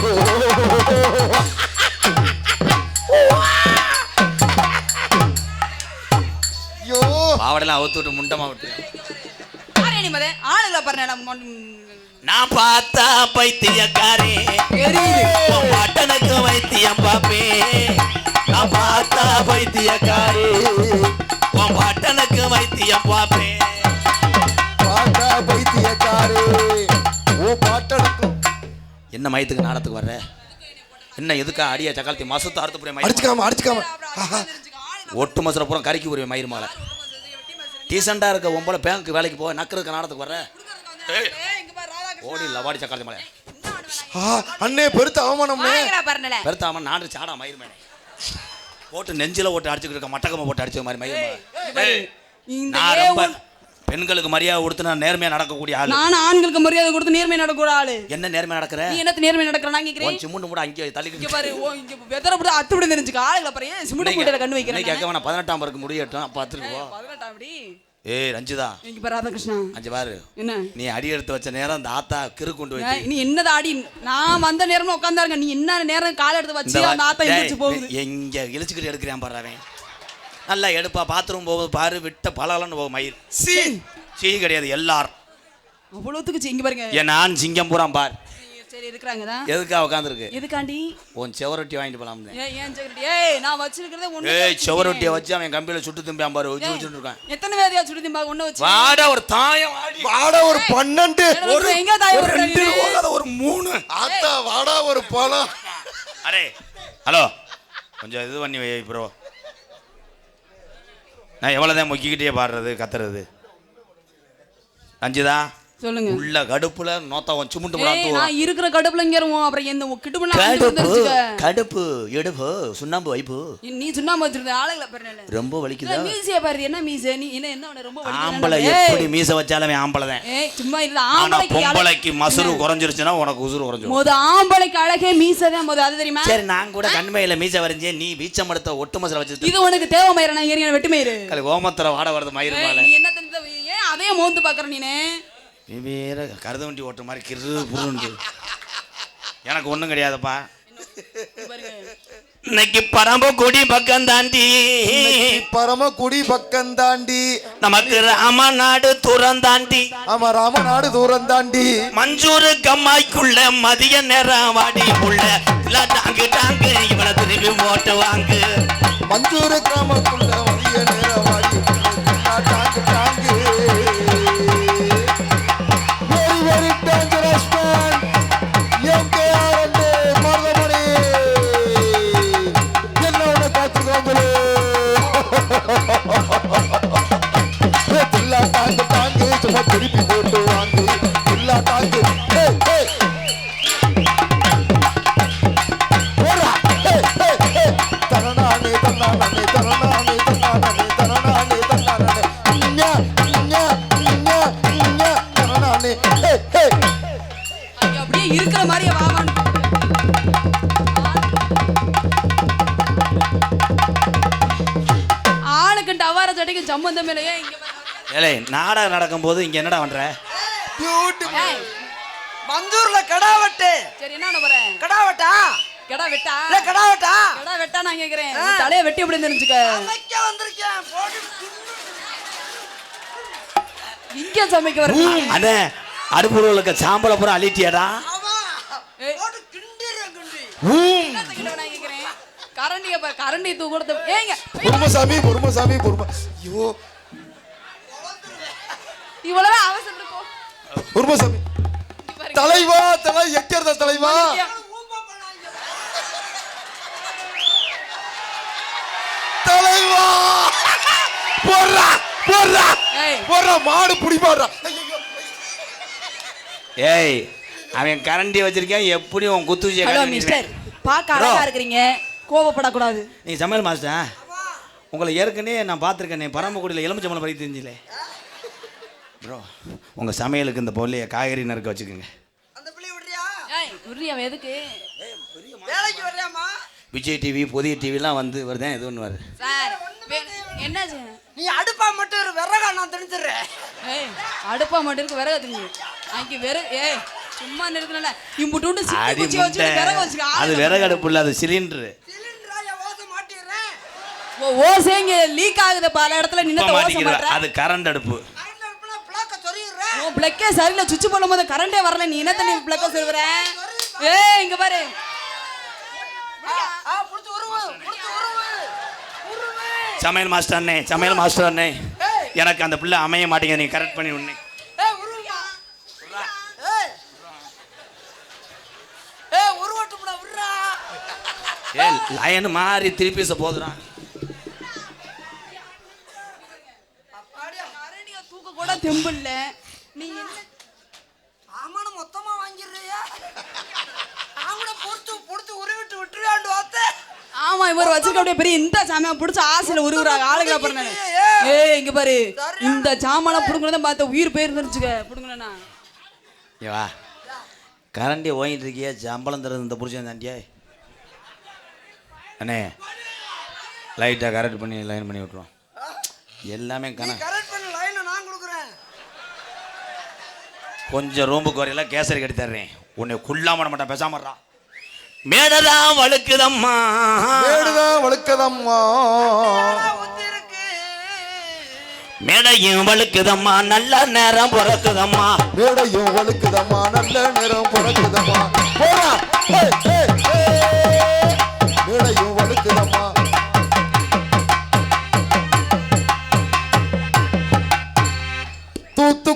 ஓ, ஓ, ஓ, ஓ. ஐயோ. பாவடெல்லாம் அவுத்து விட்டு முண்டமா விட்டு ஆளுங்கள பாருங்க நான் பார்த்தா பைத்தியக்காரே. தெரியுது உன் பட்டனுக்கு வைத்தியம் பாப்பே நான் பார்த்தா பைத்தியக்காரே. உன் பட்டனுக்கு வைத்தியம் பாப்பே பாட்டா ஓ என்ன மயத்துக்கு நாடத்துக்கு வர்ற? என்ன எதுக்கா அடியா சக்காலத்தி மசத்து அறுத்து புரிய அடிச்சுக்காம அடிச்சுக்காம. ஒட்டு மசுர பூரா கறிக்கு புரிய மயிர் மாலை. டீசெண்டாக இருக்க உம்பளை பேங்க்கு வேலைக்கு போக நக்கருக்கு நாடத்துக்கு வர்ற? ஓடி இல்லை வாடி சக்காலத்தி மலை அண்ணே பெருத்த அவமானம்னே பாருங்களே. பெருத்தாம நாடு சாடா மயிர் மேலே. போட்டு நெஞ்சில ஓட்டு அடிச்சுக்கிட்டு இருக்க மட்டக்கம்மா போட்டு அடிச்ச மாதிரி மயிர் மேலே. ஏய், இந்த நான் ஏ ரொம்ப பெண்களுக்கு மரியாதை கொடுத்து நான் நேர்மையா நடக்கக்கூடிய ஆளு. நானும் ஆண்களுக்கு மரியாதை கொடுத்து நேர்மை நடக்கூட ஆளு. என்ன நேர்மையா நடக்கிற? நீ என்னத்து நேர்மை நடக்கிறனா கேக்குறேன். உன் சிமுண்டு கூட அங்கே இங்க தள்ளிக்கிட்டு பாரு ஓ இங்க வெதற புடி அத்து விட தெரிஞ்சுக்க. ஆளுங்கள பாரு சிமெண்ட் மூட்டையில கண்ணு வைக்கிறேன் கேட்க வேணாம் பதினெட்டாம் பேருக்கு முடியட்டும். பார்த்துட்டு போ பதினெட்டாம் அப்படி. ஏய் ரஞ்சிதா. இங்க பாரு ராதாகிருஷ்ணா. அஞ்சு பாரு. என்ன? நீ அடி எடுத்து வச்ச நேரம் அந்த ஆத்தா கிறு கொண்டு வைத்து நீ என்னது ஆடி நான் வந்த நேரமா உட்கார்ந்தாருங்க நீ என்ன நேரம் கால் எடுத்து வச்சு அந்த ஆத்தா எந்திரிச்சு போகுது. எங்க இழுச்சுக்கிட்டு எடுக்கிறான் பாரு அவன். நல்லா எடுப்பா பாத்ரூம் போகுது பாரு விட்ட பலாலன்னு போகும் மயில். சி. சீ கிடையாது எல்லாரும். அவ்வளவுத்துக்கு சி- இங்க பாருங்க. என் நான் சிங்கம் பூரா பார். சரி இருக்கிறாங்க தான் எதுக்கா உட்காந்துருக்கு எதுக்காண்டி? உன் செவரொட்டி வாங்கிட்டு போலாம்னு. ஏய் ஏன் நான் வச்சிருக்கிறதே ஒண்ணு ஏய் செவரொட்டியை வச்சு அவன் கம்பியில சுட்டு தும்பியான் பாரு வச்சு வச்சுட்டு இருக்கான். எத்தனை வேதியா சுடி திம்பா ஒண்ணு வச்சு. வாடா ஒரு தாயம் வாடி. வாடா ஒரு பன்னெண்டு. ஒரு எங்க தாய் ஒரு ரெண்டு போகாத ஒரு மூணு. ஆத்தா வாடா ஒரு பழம். அரே ஹலோ. கொஞ்சம் இது பண்ணி வை ப்ரோ நான் எவ்வளோ தான் மொக்கிக்கிட்டே பாடுறது கத்துறது? அஞ்சுதான் சொல்லுங்க. உள்ள கடுப்புல நோத்தவன் சுமுண்டு நான் இருக்கிற கடுப்புல இங்க இருவோம். அப்புறம் எந்த கிடுப்புல கடுப்பு கடுப்பு எடுப்பு சுண்ணாம்பு வைப்பு. நீ சுண்ணாம்பு வச்சிருந்த ஆளுங்கள பாரு ரொம்ப வலிக்குதா? மீசிய பாரு என்ன மீச? நீ என்ன என்ன ரொம்ப ஆம்பளை வலிக்குதுன்னா, எப்படி மீச வச்சாலுமே ஆம்பளை தான். ஏய் சும்மா இல்ல ஆம்பளைக்கு பொம்பளைக்கு மசுறு குறைஞ்சிருச்சுன்னா உனக்கு உசுறு குறைஞ்சிரும். மொத ஆம்பளைக்கு அழகே மீச தான் மொத அது தெரியுமா? சரி நான் கூட கண்மையில மீச வரைஞ்சேன். நீ வீச்சம் எடுத்த ஒட்டு மசுரை வச்சு இது உனக்கு தேவை மயிர நான் ஏறிய வெட்டி மயிரு. ஓமத்துல வாட வருது மயிர் நீ என்ன தெரிஞ்ச ஏன் அதே மோந்து பாக்குற நீனு? வேற கருத வண்டி ஓட்டுற மாதிரி கிரு புருண்டு எனக்கு ஒண்ணும் கிடையாதுப்பா. இன்னைக்கு பரம்பு கொடி பக்கம் தாண்டி. பரமக்குடி பக்கம் தாண்டி. நமக்கு ராமநாடு தூரம் தாண்டி. ஆமா ராமநாடு தூரம் தாண்டி. மஞ்சூரு கம்மாய்க்குள்ள மதிய நேரம் வாடி உள்ள. டாங்கு டாங்கு இவனை திரும்பி ஓட்டு வாங்கு. மஞ்சூர் கிராமக்குள்ள திருப்பி போட்டு நாடகம் நடக்கும்போது இங்க என்னடா பண்ற? மஞ்சூர்ல கடா வெட்டு. சரி என்ன பண்ண போறேன் கடா வெட்டா? கடா வெட்டா? இல்ல கடா வெட்டா? கடா வெட்டா நான் கேக்குறேன். தலைய வெட்டி எப்படி தெரிஞ்சுக்க சமைக்க வந்திருக்கேன். இங்க சமைக்க வர அண்ணே அடுப்புல இருக்க சாம்பலை பூரா அழிட்டியாடா கரண்டிய கரண்டி தூக்குறது ஏங்க. பொறுமசாமி பொறுமசாமி பொறும. ஐயோ இவ்வளவு அவசரம் இருக்கும். தலைவா தலை எக்கிறத தலைவா? தலைவா! போடுறா போடுறா ஏய். போடுறா மாடு புடி போடுறா ஏய் அவன் கரண்டி வச்சிருக்கேன் எப்படி உன் குத்து ஹலோ மிஸ்டர். பார்க்க. அழகா இருக்கிறீங்க. கோவப்படக்கூடாது. நீ சமையல் மாஸ்டர்? உங்களை ஏற்கனவே நான் பார்த்துருக்கேன் பரமக்குடியில் எலுமிச்சம்பளம் பறி தெரிஞ்சிலே ப்ரோ உங்கள் சமையலுக்கு இந்த பொருளைய காய்கறி நறுக்க வச்சுக்கோங்க. அந்த பிள்ளை விடுறியா? ஏய் அவன் எதுக்கு? வேலைக்கு வர்றியாமா விஜய் டிவி புதிய டிவிலாம் வந்து வருதேன் இது ஒன்று வருது சார் என்னாச்சு நீ அடுப்பா மட்டும் ஒரு விறகா நான் திணிச்சிடுறேன். ஏய் அடுப்பா மட்டும் இருக்கு விறகு திங்க அங்கே வெறும் ஏய் சும்மா நிறுத்தல இம்புட்டு சிக்கி அடி குச்சி வச்சு விறகு வச்சுக்க அது விறகு அடுப்பு இல்லை அது சிலிண்டரு சிலிண்டரா ஓசை மாட்டிடுறேன்? ஓசைங்க லீக் ஆகுது பல இடத்துல நின்று ஓசை அது கரண்ட் அடுப்பு கரண்ட் அடுப்புல பிளாக்க சொருகிடுறேன் உன் பிளக்கே சரியில்லை சுவிட்ச் பண்ணும்போது கரண்டே வரல. நீ என்ன தண்ணி பிளக்க சொல்லுற ஏய் இங்க பாரு. ஆ புடிச்சு உருவு புடிச்சு உருவு உருவு. சமையல் மாஸ்டர் அண்ணே சமையல் மாஸ்டர் அண்ணே. எனக்கு அந்த பிள்ளை அமைய மாட்டேங்குது நீ கரெக்ட் பண்ணி உடனே ஏய் உருவுடா ஏய். ஏய் உருவட்டும்டா விடுறா ஏ லயன் மாதிரி திருப்பி போதுறான் அப்பாடியா நீ என்ன? மொத்தமா வாங்கிடுறியா? ஆமட பொறுத்து பொறுத்து உருவிட்டு விட்டுருவாண்டு வார்த்தை ஆமா இவர் வச்சிருக்க அப்படியே பெரிய இந்த சாமியா புடிச்ச ஆசையில உருவுறாங்க ஆளுங்க அப்புறம் நானு. ஏய் இங்க பாரு. இந்த சாமான் புடுங்கறத பார்த்த உயிர் போயிருந்துச்சுக்க புடுங்கலனா ஏ வா. கரண்டி ஓங்கிட்டு இருக்கியா சம்பளம் தருது இந்த புருஷன் தாண்டியா. அண்ணே லைட்டாக கரெக்ட் பண்ணி லைன் பண்ணி விட்ருவோம் எல்லாமே நீ கண கரெக்ட் பண்ண லைனை நான் கொடுக்குறேன் கொஞ்சம் ரூம்புக்கு வரையில கேசரி கட்டி தர்றேன். உன்னை குள்ளாம மாட்டேன் பேசாமறா மேடதான் வழுக்குதம்மா. மேடுதான் வழுக்கதம்மா. மேடையும் வழுக்குதம்மா நல்ல நேரம் பிறக்குதம்மா. மேடையும் வழுக்குதம்மா நல்ல நிறம் பிறக்குதம்மா. போடா.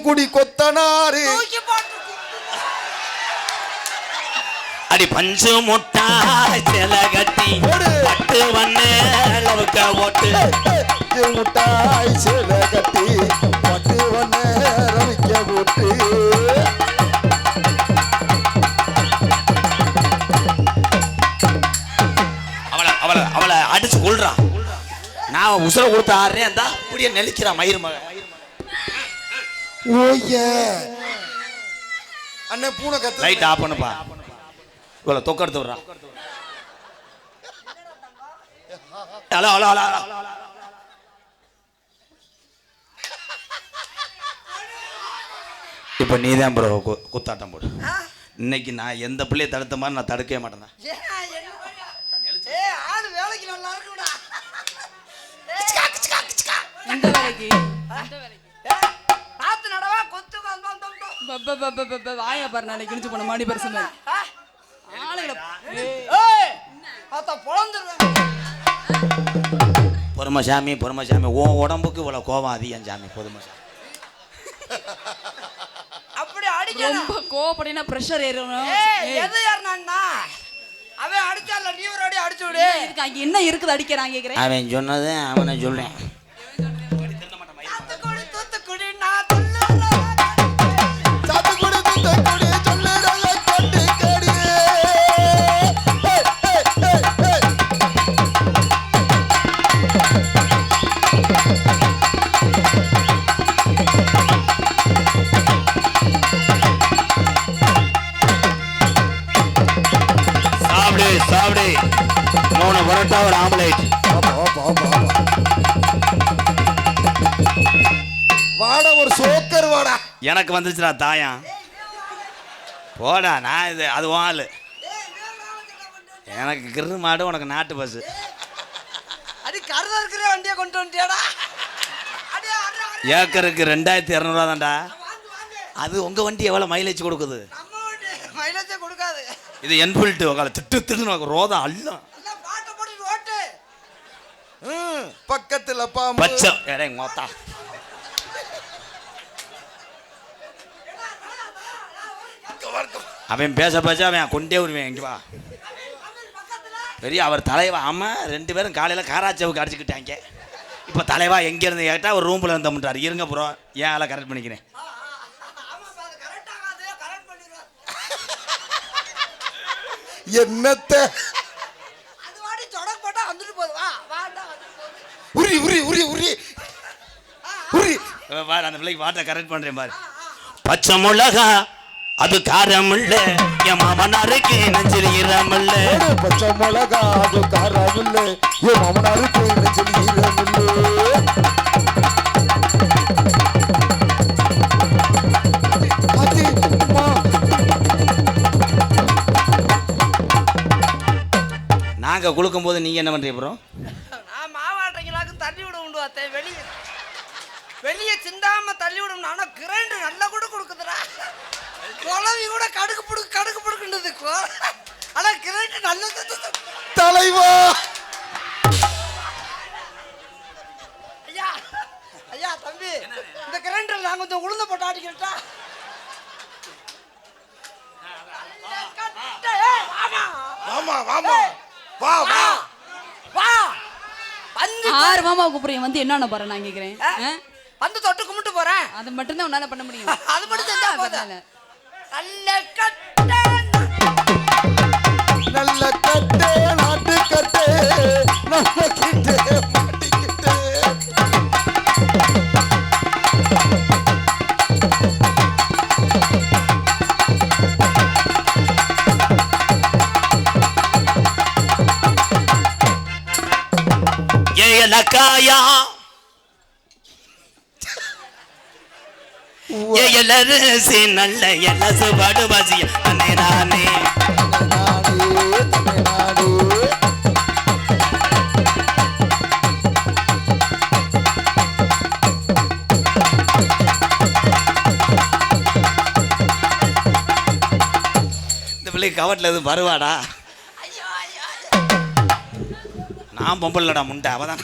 தூத்துக்குடி கொத்தனாரு அடி பஞ்சு முட்டா சில கட்டி பட்டு வண்ண அளவுக்கு ஓட்டு. முட்டாய் சேலை கட்டி பட்டு வண்ண அவளை அவளை அவளை அடிச்சு கொள்றான் நான் உசுர கொடுத்த ஆடுறேன் அந்த அப்படியே நெளிக்கிறான் மயிர் மகன். ஓய்ய. அண்ணே பூனை கத்து லைட் ஆஃப் பண்ணுப்பா. இவ்வளோ தொக்க எடுத்து விட்றான் ஹலோ ஹலோ இப்போ நீ தான் ப்ரோ குத்தாட்டம் போடு. இன்னைக்கு நான் எந்த பிள்ளையை தடுத்த மாதிரி நான் தடுக்கவே மாட்டேன் வேலைக்கு நல்லா இருக்குடா. வாய பாரு நாளைக்கு கிழிச்சு போன மாடி பரிசு மாதிரி ஆளுகளை ஏய், ஏய் ஆத்தா பொழந்துருவேன். பொறுமை சாமி பொறுமை சாமி உன் உடம்புக்கு இவ்வளோ கோபம் அதிகம் சாமி பொறுமை சாமி அப்படி அடிக்கணும். ரொம்ப கோவப்படினா பிரஷர் ஏறணும். எது யாருனா அவன் அடிச்சால நீ ஒரு அடி அடிச்சு விடு. இதுக்கு அங்க என்ன இருக்குது அடிக்கிறான் கேக்குறேன்? அவன் சொன்னது அவனை சொல்றேன். வாடா ஒரு சோக்கர் வாடா. எனக்கு வந்துச்சுடா தாயம் போடா நான் இது அது வாள் எனக்கு கிரு மாடு உனக்கு நாட்டு பஸ்ஸு அடி கருதா இருக்கிற வண்டியை கொண்டு வந்துட்டியாடா? ஏக்கருக்கு ரெண்டாயிரத்தி இரநூறுவா தான்டா. அது உங்கள் வண்டி எவ்வளோ மைலேஜ் கொடுக்குது? மைலேஜே கொடுக்காது. இது என்ஃபீல்டு உங்களை திட்டு திட்டு உனக்கு ரோதம் அள்ளும் எல்லாம் பாட்டை போட்டுட்டு ஓட்டு. ம், பக்கத்துல பச்சை. ஏடே மொத்தா அவன் பேச பேச அவன் கொண்டே வருவேன். இங்க வா. பெரிய அவர் தலைவா. ஆமாம் ரெண்டு பேரும் காலையில் காராச்சவுக்கு அடிச்சுக்கிட்டாங்க. இப்போ தலைவா எங்கேருந்து கேட்டால் ஒரு ரூமில் இருந்தோம்ன்றார் இருங்க ப்ரோ ஏன் ஆளை கரெக்ட் பண்ணிக்கிறேன்? என்னத்த? உரி உரி உரி உரி. உரி. அந்த பிள்ளைக்கு பாட்டை கரெக்ட் பண்றேன் பாரு. பச்சை மிளகா அது காரமில்ல. என் மாமனாருக்கு நெஞ்சில் ஈரமில்ல. பச்சை மிளகா அது காரமில்ல. என் மாமனாருக்கு நெஞ்சில் ஈரமில்ல. நாங்க குளுக்கும் போது நீங்க என்ன பண்றீங்க ப்ரோ நான் மாவாட்டைங்களாக்கு தள்ளி விட உண்டு அத்தை வெளியே. வெளியே சிந்தாம தள்ளி விடும் ஆனா கிரைண்டர் நல்லா கூட கொடுக்குதுடா. குழவி கூட கடுக்கு புடுக்கு கடுக்கு புடுக்குன்றது ஆனா கிரைண்டர் நல்லது தலைவா! ஐயா ஐயா தம்பி இந்த கிரைண்டர் நான் கொஞ்சம் உளுந்த போட்டு ஆட்டிக்கிட்டா வாமா வாமா. வா வா. வா வந்து ஆறு மாமா கூப்பிடுறீங்க வந்து என்னென்ன போறேன் நான் கேக்குறேன்? வந்து தொட்டு கும்பிட்டு போறேன். அது மட்டும்தான் உன்னால பண்ண முடியும். அது மட்டும் பரவாயில்ல. நல்ல கட்ட நல்ல கட்டே நாட்டு கட்டே நல்ல கிட்டே மாட்டிக்கிட்டே. ஏ லக்காயா ஏ எல்லரசி நல்ல எல்லசு பாடு பாசிய அண்ணே நானே. நானே இந்த பிள்ளைக்கு கவட்டில் எதுவும் வருவாடா? நான் பொம்பளடா முண்டை. அவதான்.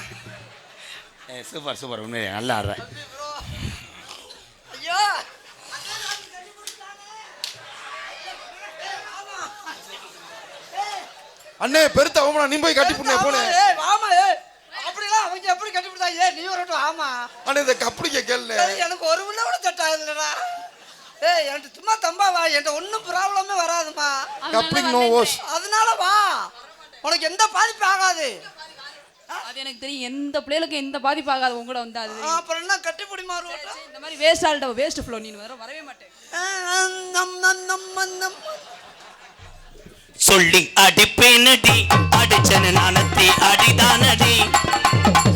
ஏ சூப்பர் சூப்பர். உண்மையிலே நல்லா ஆடுறேன். அண்ணே பெருத்த அவமானம். நீ போய் கட்டி புண்ணே போனே. ஆமா, அப்படிலாம் அவங்க எப்படி கட்டி ஏ நீ வரட்டும் ஆமா அண்ணே இந்த கப்படிக்க ஏய், எனக்கு ஒரு உள்ள கூட செட் ஆகுதுலடா ஏய் என்கிட்ட சும்மா தம்பா வா. என்கிட்ட ஒன்றும் ப்ராப்ளமே வராதுமா. Coupling no hose. அதனால வா. உனக்கு எந்த பாதிப்பு ஆகாது. அது எனக்கு தெரியும். எந்த பிள்ளைகளுக்கும் எந்த பாதிப்பு ஆகாது. உங்க கூட வந்தா அது ஆ, தெரியும். அப்புறம் என்ன கட்டி பிடி இந்த மாதிரி வேஸ்ட் ஆல்ட்ட வேஸ்ட் ஃப்ளோ நீ வர வரவே மாட்டேன். சொல்லி அடிப்பேனடி. அடிச்சன நானத்தி அடிதானடி.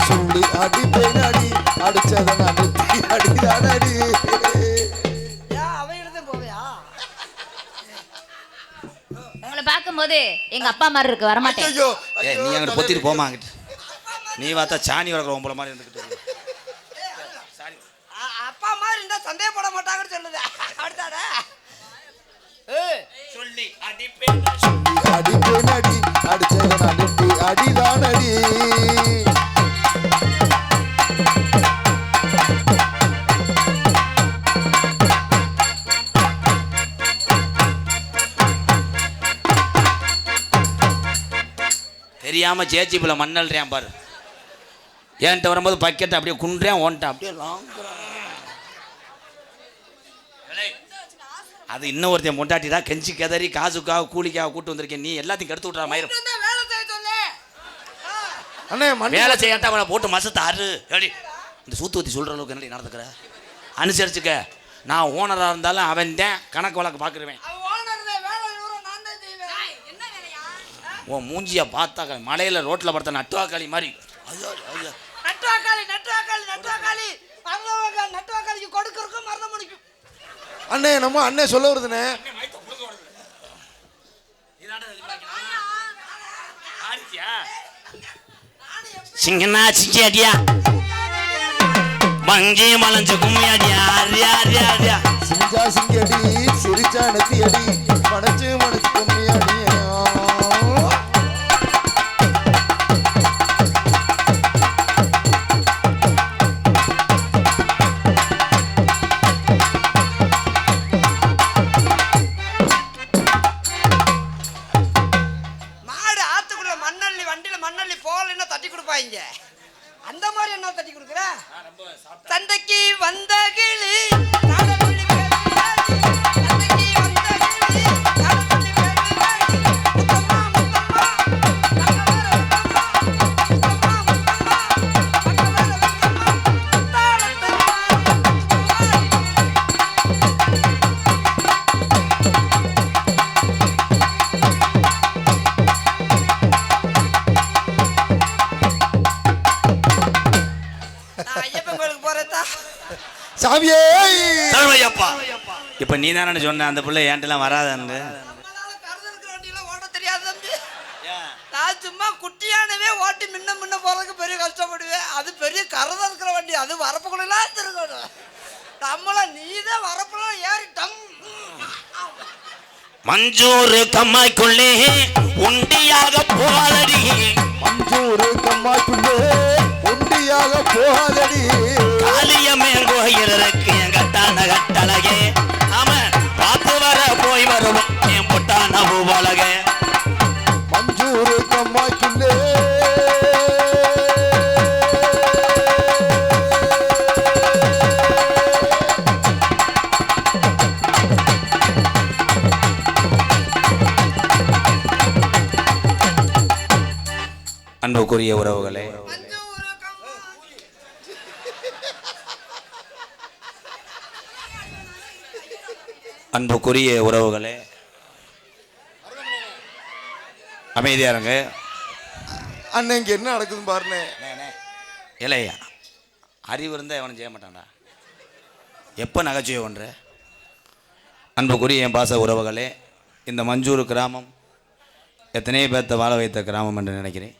சொல்லி அடிப்பேன் அடி அடிச்சதன் அடித்தி அடிதான் அடி ஏன் அவையில்தான் போவியா? உங்களை பார்க்கும்போது எங்க அப்பா மாதிரி இருக்கு வரமாட்டேன். ஏ நீ அங்கிட்டு பொத்திட்டு போமா அங்கிட்டு. நீ பார்த்தா சாணி வளர்க்குற உம்பளை மாதிரி இருந்துக்கிட்டு அப்பா மாதிரி இருந்தா சந்தேகப்பட மாட்டாங்கன்னு சொல்லுது. அடுத்தாடா ஏய் சொல்லி அடிப்பேன் சொல்லி அடிப்பேன் அடி அடிச்சதன் அடிதான் அடி. தெரியாம ஜேஜிபில் மண்ணல்றியான் பாரு. என்கிட்ட வரும்போது பக்கெட் அப்படியே குன்றேன் ஓன்ட்டேன் அப்படியே லாங் அது இன்னும் ஒருத்தன் பொண்டாட்டிடா கெஞ்சி கதறி காசுக்காக கூலிக்காக கூட்டு வந்திருக்கேன். நீ எல்லாத்தையும் கெடுத்து விட்றா மயிரும் இருந்தா வேலை செய்யாட்டா அவனை போட்டு மசத்தை ஆறு ஏடி இந்த சூத்துவத்தி சொல்கிற அளவுக்கு என்னடி நடந்துக்கிற? அனுசரிச்சுக்க. நான் ஓனராக இருந்தாலும் அவன் தான் கணக்கு வழக்கு பார்க்குருவேன் அவன் ஓனர் வேலை இவரும் நான் தான் செய்வேன். உன் மூஞ்சியை பார்த்தா மலையில் ரோட்டில் படுத்த நட்டுவாக்காளி மாதிரி. ஐயோ ஐயோ. நட்டுவாக்காளி நட்டுவாக்காளி நட்டுவாக்காளி. கொடுக்கறதுக்கும் மருத முடிக்கும் அண்ணே நம்ம அண்ணே சொல்ல வருதுண்ணே சிங்கனா சிங்கியாடியா மங்கி மலஞ்சு கும்மியாடியா அரியா அரியா அரியா சிஞ்சா சிங்கடி சிரிச்சா நெத்தி அடி மனச்சு மனச்சு சாமியே தழுவையப்பா இப்ப நீ தானே சொன்ன அந்த பிள்ளை என்கிட்டலாம் வராதான்னு? நம்மளால கருதலுக்கு வண்டியில ஓட்ட தெரியாது தம்பி நான் சும்மா குட்டியானவே ஓட்டி முன்ன முன்ன போறதுக்கு பெரிய கஷ்டப்படுவேன். அது பெரிய கருதல் இருக்கிற வண்டி. அது வரப்புக்குள்ளலாம் திருக்கணும் நம்மள நீதான் வரப்புல ஏறி டம். மஞ்சூர் கம்மாய்க்குள்ளே உண்டியாக போதடி மஞ்சூரு கம்மாய்க்குள்ளே ஒண்டியாக போகாதடி. அன்புக்குரிய உறவுகளே. அமைதியா இருங்க. அண்ணன் இங்க என்ன நடக்குதுன்னு பாருண்ணே. இலையா அறிவு இருந்தால் எவனும் செய்ய மாட்டான்டா. எப்போ நகைச்சுவை ஒன்று? அன்புக்குரிய என் பாச உறவுகளே இந்த மஞ்சூர் கிராமம் எத்தனையோ பேர்த்த வாழ வைத்த கிராமம் என்று நினைக்கிறேன்.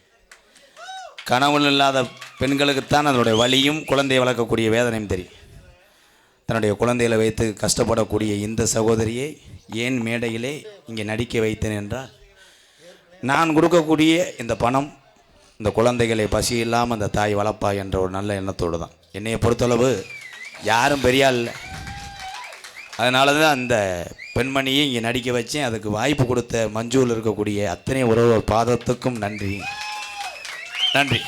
கணவன் இல்லாத பெண்களுக்குத்தான் அதனுடைய வலியும் குழந்தையை வளர்க்கக்கூடிய வேதனையும் தெரியும். தன்னுடைய குழந்தைகளை வைத்து கஷ்டப்படக்கூடிய இந்த சகோதரியை ஏன் மேடையிலே இங்கே நடிக்க வைத்தேன் என்றால் நான் கொடுக்கக்கூடிய இந்த பணம் இந்த குழந்தைகளை பசி இல்லாமல் அந்த தாய் வளர்ப்பா என்ற ஒரு நல்ல எண்ணத்தோடு தான். என்னையை பொறுத்தளவு யாரும் பெரிய இல்லை. அதனால தான் அந்த பெண்மணியை இங்கே நடிக்க வச்சேன். அதுக்கு வாய்ப்பு கொடுத்த மஞ்சூரில் இருக்கக்கூடிய அத்தனை உறவு பாதத்துக்கும் நன்றி. நன்றி.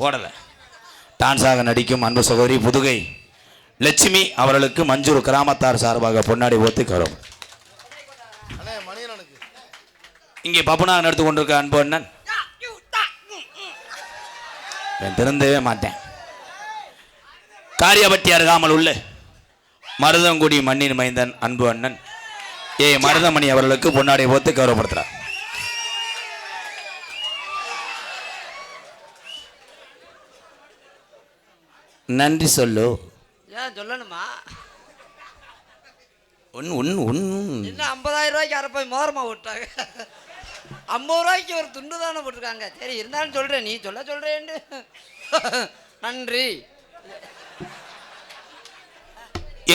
போடலை. டான்ஸாக நடிக்கும் அன்பு சகோதரி புதுகை லட்சுமி அவர்களுக்கு மஞ்சூர் கிராமத்தார் சார்பாக பொன்னாடி ஓத்து கரும். இங்கே பப்புனாக எடுத்து கொண்டிருக்க அன்பு அண்ணன். நான் திருந்தவே மாட்டேன். காரியபட்டி அருகாமல் உள்ள மருதங்குடி மண்ணின் மைந்தன் அன்பு அண்ணன். ஏ மருதமணி அவர்களுக்கு பொன்னாடி ஓத்து கௌரவப்படுத்துறார். நன்றி சொல்லு. ஏன் சொல்லணுமா? One one one. என்ன ஐம்பதாயிரம் ரூபாய்க்கு அரை போய் மோரமா விட்டாங்க ஐம்பது ரூபாய்க்கு ஒரு துண்டு தானே போட்டிருக்காங்க. சரி இருந்தாலும் சொல்கிறேன் நீ சொல்ல சொல்கிறேன்னு நன்றி.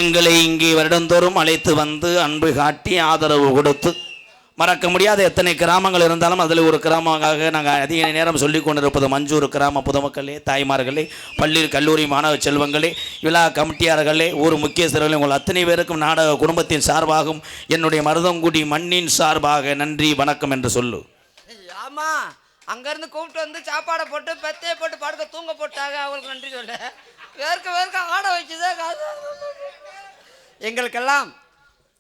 எங்களை இங்கே வருடந்தோறும் அழைத்து வந்து அன்பு காட்டி ஆதரவு கொடுத்து மறக்க முடியாத எத்தனை கிராமங்கள் இருந்தாலும் அதில் ஒரு கிராமமாக நாங்கள் அதிக நேரம் சொல்லிக் கொண்டிருப்பது மஞ்சூர் கிராம பொதுமக்களே தாய்மார்களே பள்ளி கல்லூரி மாணவ செல்வங்களே விழா கமிட்டியார்களே ஊர் முக்கியஸ்தர்களே உங்கள் அத்தனை பேருக்கும் நாடக குடும்பத்தின் சார்பாகவும் என்னுடைய மருதங்குடி மண்ணின் சார்பாக நன்றி வணக்கம் என்று சொல்லு. ஆமா அங்கேருந்து கூப்பிட்டு வந்து சாப்பாடை போட்டு பெத்தையை போட்டு படுக்க தூங்க போட்டாங்க அவங்களுக்கு நன்றி சொல்ல வேர்க்க வேர்க்க ஆட வச்சுதான் காது. எங்களுக்கெல்லாம்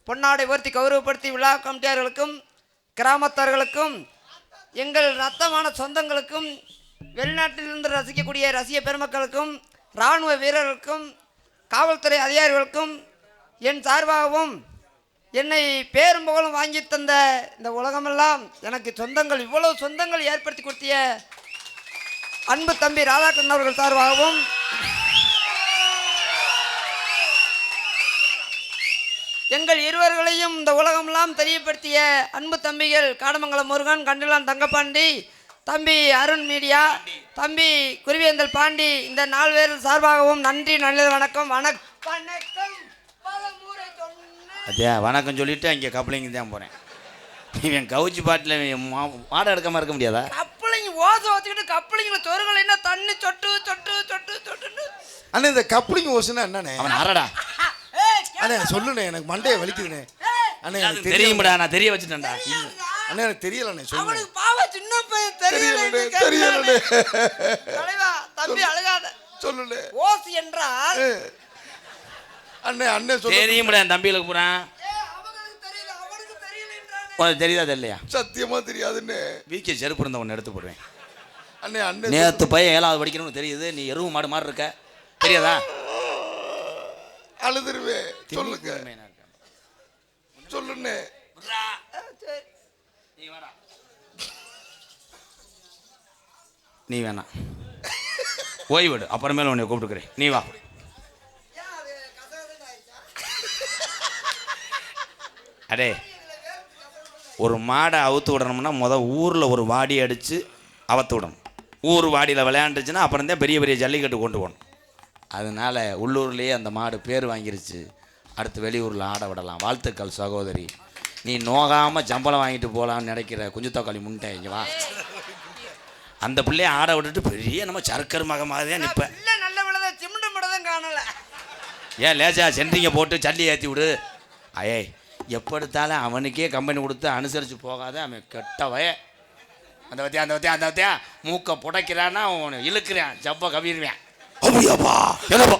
பொன்னாடை உயர்த்தி கௌரவப்படுத்தி விழா கமிட்டியார்களுக்கும் கிராமத்தார்களுக்கும் எங்கள் ரத்தமான சொந்தங்களுக்கும் வெளிநாட்டிலிருந்து ரசிக்கக்கூடிய ரசிக பெருமக்களுக்கும் இராணுவ வீரர்களுக்கும் காவல்துறை அதிகாரிகளுக்கும் என் சார்பாகவும் என்னை பேரும் புகழும் வாங்கி தந்த இந்த உலகமெல்லாம் எனக்கு சொந்தங்கள் இவ்வளவு சொந்தங்கள் ஏற்படுத்தி கொடுத்திய அன்பு தம்பி ராதாகிருஷ்ணன் அவர்கள் சார்பாகவும் எங்கள் இருவர்களையும் இந்த உலகமெல்லாம் தெரியப்படுத்திய அன்பு தம்பிகள் காடமங்கலம் முருகன் கண்டிலான் தங்கப்பாண்டி தம்பி அருண் மீடியா தம்பி குருவேந்தல் பாண்டி இந்த நாலு பேர் சார்பாகவும் நன்றி நல்லது வணக்கம் வணக்கம் வணக்கம். அதே வணக்கம் சொல்லிட்டு அங்கே கப்ளிங் தான் போகிறேன் இவன் கவுச்சி பாட்டில் மாடை எடுக்காமல் இருக்க முடியாதா? கப்பலிங்க ஓசை வச்சுக்கிட்டு சொருகள் என்ன? தண்ணி சொட்டு சொட்டு சொட்டு சொட்டுன்னு. அண்ணே இந்த கப்ளிங் ஓசுனா என்னண்ணே? அவன் அரடா அண்ணே சொல்லுண்ணே எனக்கு மண்டையை வலிக்குதுண்ணே. அண்ணே எனக்கு தெரியும்டா நான் தெரிய வச்சுட்டேன்டா. அண்ணே எனக்கு தெரியலண்ணே அவனுக்கு பாவம் சின்ன பையன் தெரியலண்ணே தெரியல தெரியலண்ணே. தலைவா தம்பி அழுகாத. சொல்லுண்ணே. ஓசு என்றால். அண்ணே அண்ணே சொல்லு தெரியும்டா என் தம்பிகளுக்கு என்றானே. உனக்கு தெரியுதா தெரியலையா? சத்தியமா தெரியாதுண்ணே. வீக்கே செருப்பு இருந்த ஒன்று எடுத்து போடுவேன். அண்ணே அண்ணே நேற்று பையன் ஏழாவது படிக்கணும்னு தெரியுது நீ எருவு மாடு மாதிரி இருக்க தெரியாதா? அழுதுருவேன் சொல்லுங்க. சொல்லுண்ணே சரி. நீ வேணாம். ஓய்விடு. அப்புறமேல உன்னை கூப்பிட்டுக்கிறேன். நீ வா. அடே ஒரு மாடை அவுத்து விடணும்னா முத ஊரில் ஒரு வாடி அடித்து அவுத்து விடணும். ஊர் வாடியில் விளையாண்டுச்சுன்னா அப்புறம் தான் பெரிய பெரிய ஜல்லிக்கட்டு கொண்டு போகணும். அதனால உள்ளூர்லேயே அந்த மாடு பேர் வாங்கிருச்சு. அடுத்து வெளியூரில் ஆட விடலாம். வாழ்த்துக்கள் சகோதரி. நீ நோகாமல் சம்பளம் வாங்கிட்டு போகலான்னு நினைக்கிற குஞ்சுத்தக்காளி முன்ட்டை இங்கே வா. அந்த பிள்ளைய ஆட விட்டுட்டு பெரிய நம்ம சர்க்கர் மக மாதிரி தான் நிற்பேன் நல்ல காணல. ஏன் லேசா சென்ட்ரிங்க போட்டு சல்லி ஏற்றி விடு. அயே எப்போ எடுத்தாலும் அவனுக்கே கம்பெனி கொடுத்து அனுசரித்து போகாத அவன் கெட்டவய அந்த பத்தியா அந்த பத்தியா அந்த பத்தியா மூக்கை புடைக்கிறான்னா அவன் இழுக்கிறான். ஜப்ப கவிடுவேன் அப்படியாப்பா என்னப்பா